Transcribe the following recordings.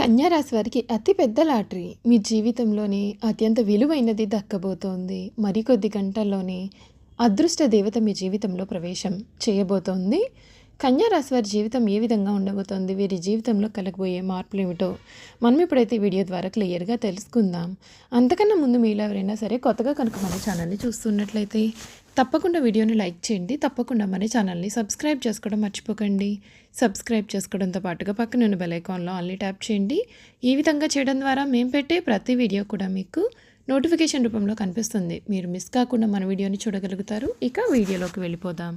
కన్యారాశి వారికి అతిపెద్ద లాటరీ. మీ జీవితంలోని అత్యంత విలువైనది దక్కబోతోంది. మరికొద్ది గంటల్లోనే అదృష్ట దేవత మీ జీవితంలో ప్రవేశం చేయబోతోంది. కన్యారాశి వారి జీవితం ఏ విధంగా ఉండబోతోంది? వీరి జీవితంలో కలగబోయే మార్పులు ఏమిటో మనం ఇప్పుడైతే ఈ వీడియో ద్వారా క్లియర్గా తెలుసుకుందాం. అంతకన్నా ముందు మీలో ఎవరైనా సరే కొత్తగా కనుక మన ఛానల్ని చూస్తున్నట్లయితే తప్పకుండా వీడియోని లైక్ చేయండి. తప్పకుండా మన ఛానల్ని సబ్స్క్రైబ్ చేసుకోవడం మర్చిపోకండి. సబ్స్క్రైబ్ చేసుకోవడంతో పాటుగా పక్కన ఉన్న బెల్ ఐకాన్లో ఆన్లీ ట్యాప్ చేయండి. ఈ విధంగా చేయడం ద్వారా మేము పెట్టే ప్రతి వీడియో కూడా మీకు నోటిఫికేషన్ రూపంలో కనిపిస్తుంది. మీరు మిస్ కాకుండా మన వీడియోని చూడగలుగుతారు. ఇక వీడియోలోకి వెళ్ళిపోదాం.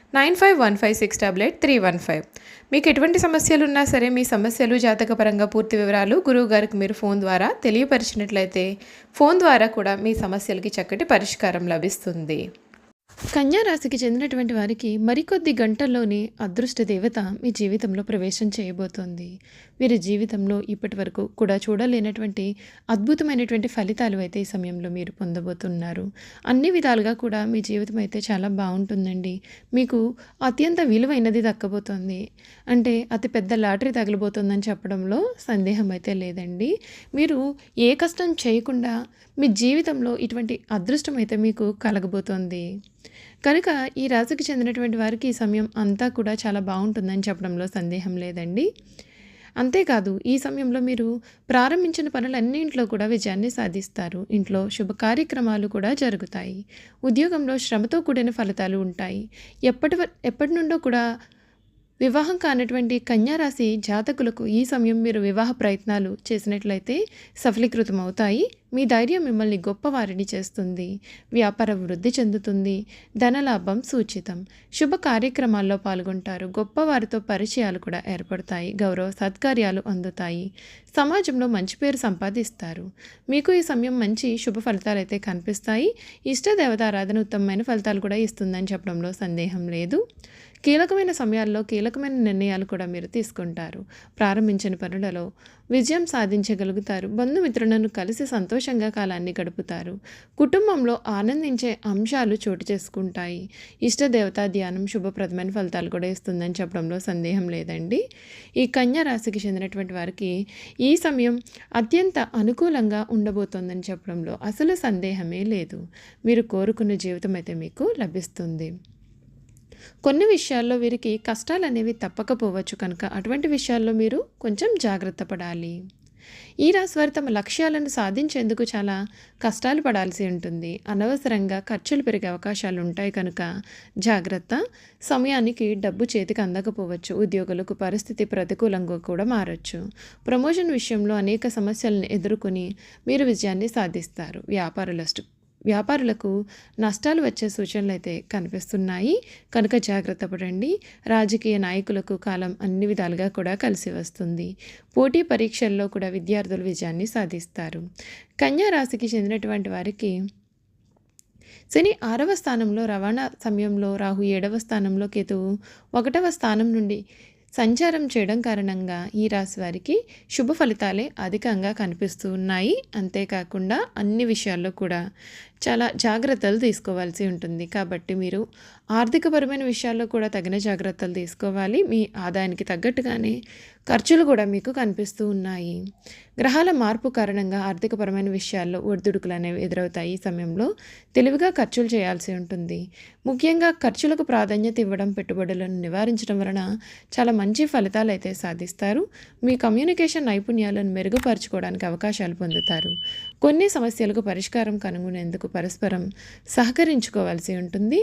nine five one five six double eight three one five. మీకు ఎటువంటి సమస్యలు ఉన్నా సరే మీ సమస్యలు జాతకపరంగా పూర్తి వివరాలు గురువు గారికి మీరు ఫోన్ ద్వారా తెలియపరిచినట్లయితే ఫోన్ ద్వారా కూడా మీ సమస్యలకి చక్కటి పరిష్కారం లభిస్తుంది. కన్యా రాశికి చెందినటువంటి వారికి మరికొద్ది గంటల్లోనే అదృష్ట దేవత మీ జీవితంలో ప్రవేశం చేయబోతోంది. వీరి జీవితంలో ఇప్పటి వరకు కూడా చూడలేనటువంటి అద్భుతమైనటువంటి ఫలితాలు అయితే ఈ సమయంలో మీరు పొందబోతున్నారు. అన్ని విధాలుగా కూడా మీ జీవితం అయితే చాలా బాగుంటుందండి. మీకు అత్యంత విలువైనది దక్కబోతోంది. అంటే అతి పెద్ద లాటరీ తగిలిపోతుందని చెప్పడంలో సందేహం అయితే లేదండి. మీరు ఏ కష్టం చేయకుండా మీ జీవితంలో ఇటువంటి అదృష్టం అయితే మీకు కలగబోతోంది. కనుక ఈ రాశికి చెందినటువంటి వారికి ఈ సమయం అంతా కూడా చాలా బాగుంటుందని చెప్పడంలో సందేహం లేదండి. అంతేకాదు ఈ సమయంలో మీరు ప్రారంభించిన పనులన్నింటిలో కూడా విజయాన్ని సాధిస్తారు. ఇంట్లో శుభ కార్యక్రమాలు కూడా జరుగుతాయి. ఉద్యోగంలో శ్రమతో కూడిన ఫలితాలు ఉంటాయి. ఎప్పటి వ- ఎప్పటి నుండో కూడా వివాహం కానటువంటి కన్యారాశి జాతకులకు ఈ సమయం మీరు వివాహ ప్రయత్నాలు చేసినట్లయితే సఫలీకృతం అవుతాయి మీ ధైర్యం మిమ్మల్ని గొప్పవారిని చేస్తుంది. వ్యాపార వృద్ధి చెందుతుంది. ధనలాభం సూచితం. శుభ కార్యక్రమాల్లో పాల్గొంటారు. గొప్పవారితో పరిచయాలు కూడా ఏర్పడతాయి. గౌరవ సత్కార్యాలు అందుతాయి. సమాజంలో మంచి పేరు సంపాదిస్తారు. మీకు ఈ సమయం మంచి శుభ ఫలితాలు అయితే కనిపిస్తాయి. ఇష్టదేవత ఆరాధన ఉత్తమమైన ఫలితాలు కూడా ఇస్తుందని చెప్పడంలో సందేహం లేదు. కీలకమైన సమయాల్లో కీలకమైన నిర్ణయాలు కూడా మీరు తీసుకుంటారు. ప్రారంభించిన పనులలో విజయం సాధించగలుగుతారు. బంధుమిత్రులను కలిసి సంతోషంగా కాలాన్ని గడుపుతారు. కుటుంబంలో ఆనందించే అంశాలు చోటు చేసుకుంటాయి. ఇష్టదేవత ధ్యానం శుభప్రదమైన ఫలితాలు కూడా ఇస్తుందని చెప్పడంలో సందేహం లేదండి. ఈ కన్యా రాశికి చెందినటువంటి వారికి ఈ సమయం అత్యంత అనుకూలంగా ఉండబోతోందని చెప్పడంలో అసలు సందేహమే లేదు. మీరు కోరుకున్న జీవితం అయితే మీకు లభిస్తుంది. కొన్ని విషయాల్లో వీరికి కష్టాలు అనేవి తప్పకపోవచ్చు కనుక అటువంటి విషయాల్లో మీరు కొంచెం జాగ్రత్త పడాలి. ఈ రాశి వారు తమ లక్ష్యాలను సాధించేందుకు చాలా కష్టాలు పడాల్సి ఉంటుంది. అనవసరంగా ఖర్చులు పెరిగే అవకాశాలు ఉంటాయి కనుక జాగ్రత్త. సమయానికి డబ్బు చేతికి అందకపోవచ్చు. ఉద్యోగులకు పరిస్థితి ప్రతికూలంగా కూడా మారచ్చు. ప్రమోషన్ విషయంలో అనేక సమస్యలను ఎదుర్కొని మీరు విజయాన్ని సాధిస్తారు. వ్యాపారులస్టు వ్యాపారులకు నష్టాలు వచ్చే సూచనలు అయితే కనిపిస్తున్నాయి. కనుక జాగ్రత్త పడండి. రాజకీయ నాయకులకు కాలం అన్ని విధాలుగా కూడా కలిసి వస్తుంది. పోటీ పరీక్షల్లో కూడా విద్యార్థులు విజయాన్ని సాధిస్తారు. కన్యా రాశికి చెందినటువంటి వారికి శని ఆరవ స్థానంలో రవాణా సమయంలో రాహు ఏడవ స్థానంలో కేతువు ఒకటవ స్థానం నుండి సంచారం చేయడం కారణంగా ఈ రాశి వారికి శుభ ఫలితాలే అధికంగా కనిపిస్తూ ఉన్నాయి అంతేకాకుండా అన్ని విషయాల్లో కూడా చాలా జాగ్రత్తలు తీసుకోవాల్సి ఉంటుంది. కాబట్టి మీరు ఆర్థికపరమైన విషయాల్లో కూడా తగిన జాగ్రత్తలు తీసుకోవాలి. మీ ఆదాయానికి తగ్గట్టుగానే ఖర్చులు కూడా మీకు కనిపిస్తూ ఉన్నాయి. గ్రహాల మార్పు కారణంగా ఆర్థికపరమైన విషయాల్లో ఒడిదుడుకులు అనేవి ఎదురవుతాయి. ఈ సమయంలో తెలివిగా ఖర్చులు చేయాల్సి ఉంటుంది. ముఖ్యంగా ఖర్చులకు ప్రాధాన్యత ఇవ్వడం పెట్టుబడులను నివారించడం వలన చాలా మంచి ఫలితాలు అయితే సాధిస్తారు. మీ కమ్యూనికేషన్ నైపుణ్యాలను మెరుగుపరచుకోవడానికి అవకాశాలు పొందుతారు. కొన్ని సమస్యలకు పరిష్కారం కనుగొనేందుకు పరస్పరం సహకరించుకోవాల్సి ఉంటుంది.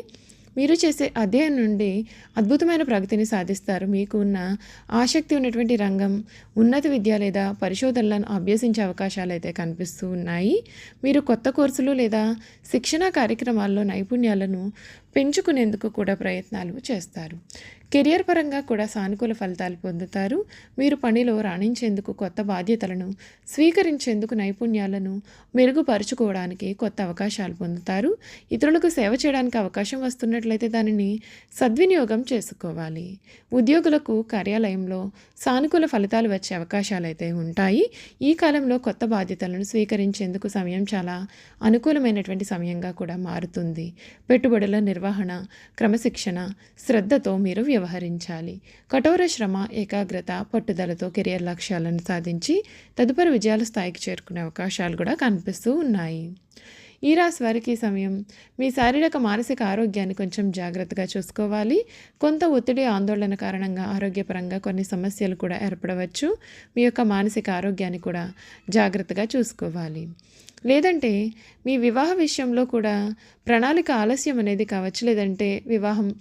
మీరు చేసే అధ్యయనం నుండి అద్భుతమైన ప్రగతిని సాధిస్తారు. మీకు ఉన్న ఆసక్తి ఉన్నటువంటి రంగం ఉన్నత విద్య లేదా పరిశోధనలను అభ్యసించే అవకాశాలు అయితే కనిపిస్తూ ఉన్నాయి. మీరు కొత్త కోర్సులు లేదా శిక్షణా కార్యక్రమాల్లో నైపుణ్యాలను పెంచుకునేందుకు కూడా ప్రయత్నాలు చేస్తారు. కెరియర్ పరంగా కూడా సానుకూల ఫలితాలు పొందుతారు. మీరు పనిలో రాణించేందుకు కొత్త బాధ్యతలను స్వీకరించేందుకు నైపుణ్యాలను మెరుగుపరుచుకోవడానికి కొత్త అవకాశాలు పొందుతారు. ఇతరులకు సేవ చేయడానికి అవకాశం వస్తున్నట్లయితే దానిని సద్వినియోగం చేసుకోవాలి. ఉద్యోగులకు కార్యాలయంలో సానుకూల ఫలితాలు వచ్చే అవకాశాలు అయితే ఉంటాయి. ఈ కాలంలో కొత్త బాధ్యతలను స్వీకరించేందుకు సమయం చాలా అనుకూలమైనటువంటి సమయంగా కూడా మారుతుంది. పెట్టుబడుల నిర్వహణ క్రమశిక్షణ శ్రద్ధతో మీరు వ్యవహరించాలి. కఠోర శ్రమ ఏకాగ్రత పట్టుదలతో కెరియర్ లక్ష్యాలను సాధించి తదుపరి విజయాల స్థాయికి చేరుకునే అవకాశాలు కూడా కనిపిస్తూ ఉన్నాయి. ఈ రాశి వారికి సమయం మీ శారీరక మానసిక ఆరోగ్యాన్ని కొంచెం జాగ్రత్తగా చూసుకోవాలి. కొంత ఒత్తిడి ఆందోళన కారణంగా ఆరోగ్యపరంగా కొన్ని సమస్యలు కూడా ఏర్పడవచ్చు. మీ యొక్క మానసిక ఆరోగ్యాన్ని కూడా జాగ్రత్తగా చూసుకోవాలి. లేదంటే మీ వివాహ విషయంలో కూడా ప్రణాళిక ఆలస్యం అనేది కావచ్చు. లేదంటే వివాహం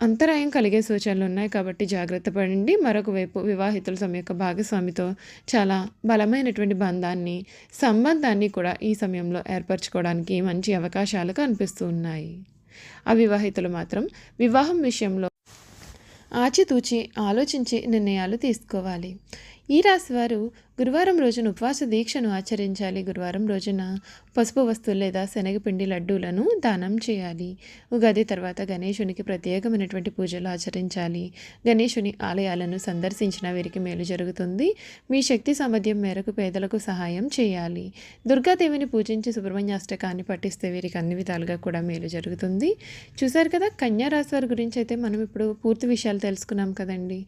అంతరాయం కలిగే సూచనలు ఉన్నాయి కాబట్టి జాగ్రత్త పడండి. మరొక వైపు వివాహితుల తమ యొక్క భాగస్వామితో చాలా బలమైనటువంటి బంధాన్ని సంబంధాన్ని కూడా ఈ సమయంలో ఏర్పరచుకోవడానికి మంచి అవకాశాలు కనిపిస్తూ ఉన్నాయి అవివాహితులు మాత్రం వివాహం విషయంలో ఆచితూచి ఆలోచించి నిర్ణయాలు తీసుకోవాలి. ఈ రాశివారు గురువారం రోజున ఉపవాస దీక్షను ఆచరించాలి. గురువారం రోజున పసుపు వస్తువులు లేదా శనగపిండి లడ్డూలను దానం చేయాలి. ఉగాది తర్వాత గణేశునికి ప్రత్యేకమైనటువంటి పూజలు ఆచరించాలి. గణేశుని ఆలయాలను సందర్శించిన వీరికి మేలు జరుగుతుంది. మీ శక్తి సామర్థ్యం మేరకు పేదలకు సహాయం చేయాలి. దుర్గాదేవిని పూజించి సుబ్రహ్మణ్యాష్టకాన్ని పఠిస్తే వీరికి అన్ని విధాలుగా కూడా మేలు జరుగుతుంది. చూశారు కదా కన్యా రాశి వారి గురించి అయితే మనం ఇప్పుడు పూర్తి విషయాలు తెలుసుకున్నాం కదండి.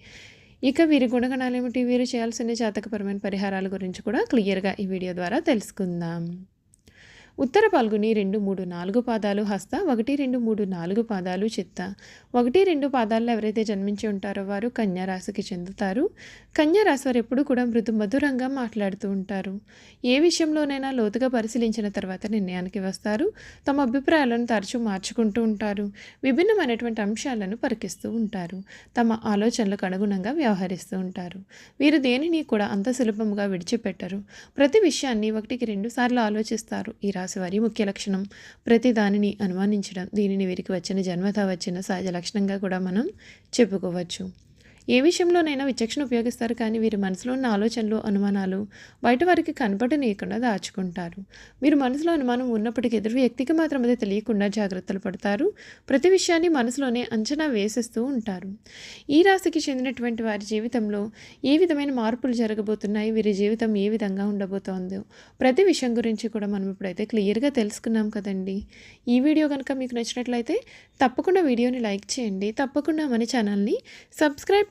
ఇక వీరి గుణగణాలు ఏమిటి వీరు చేయాల్సిన జాతకపరమైన పరిహారాల గురించి కూడా క్లియర్గా ఈ వీడియో ద్వారా తెలుసుకుందాం. ఉత్తర పాల్గొని రెండు మూడు నాలుగు పాదాలు హస్త ఒకటి రెండు మూడు నాలుగు పాదాలు చిత్త. ఒకటి రెండు పాదాల్లో ఎవరైతే జన్మించి ఉంటారో వారు కన్యారాశికి చెందుతారు. కన్యారాశి వారు ఎప్పుడు కూడా మృదు మధురంగా మాట్లాడుతూ ఉంటారు. ఏ విషయంలోనైనా లోతుగా పరిశీలించిన తర్వాత నిర్ణయానికి వస్తారు. తమ అభిప్రాయాలను తరచూ మార్చుకుంటూ ఉంటారు. విభిన్నమైనటువంటి అంశాలను పరికిస్తూ ఉంటారు. తమ ఆలోచనలకు అనుగుణంగా వ్యవహరిస్తూ ఉంటారు. వీరు దేనిని కూడా అంత సులభంగా విడిచిపెట్టరు. ప్రతి విషయాన్ని ఒకటికి రెండు సార్లు ఆలోచిస్తారు. ఈ రాశి వారి ముఖ్య లక్షణం. ప్రతి దానిని అనుమానించడం దీనిని వీరికి వచ్చిన జన్మత వచ్చిన సహజ లక్షణంగా కూడా మనం చెప్పుకోవచ్చు. ఏ విషయంలోనైనా విచక్షణ ఉపయోగిస్తారు కానీ వీరి మనసులో ఉన్న ఆలోచనలు అనుమానాలు బయట వారికి కనపడనీయకుండా దాచుకుంటారు. మీరు మనసులో అనుమానం ఉన్నప్పటికీ ఎదురు వ్యక్తికి మాత్రం అది తెలియకుండా జాగ్రత్తలు పడతారు. ప్రతి విషయాన్ని మనసులోనే అంచనా వేసేస్తూ ఉంటారు. ఈ రాశికి చెందినటువంటి వారి జీవితంలో ఏ విధమైన మార్పులు జరగబోతున్నాయి? వీరి జీవితం ఏ విధంగా ఉండబోతోందో? ప్రతి విషయం గురించి కూడా మనం ఇప్పుడైతే క్లియర్గా తెలుసుకున్నాం కదండి. ఈ వీడియో కనుక మీకు నచ్చినట్లయితే తప్పకుండా వీడియోని లైక్ చేయండి. తప్పకుండా మన ఛానల్ని సబ్స్క్రైబ్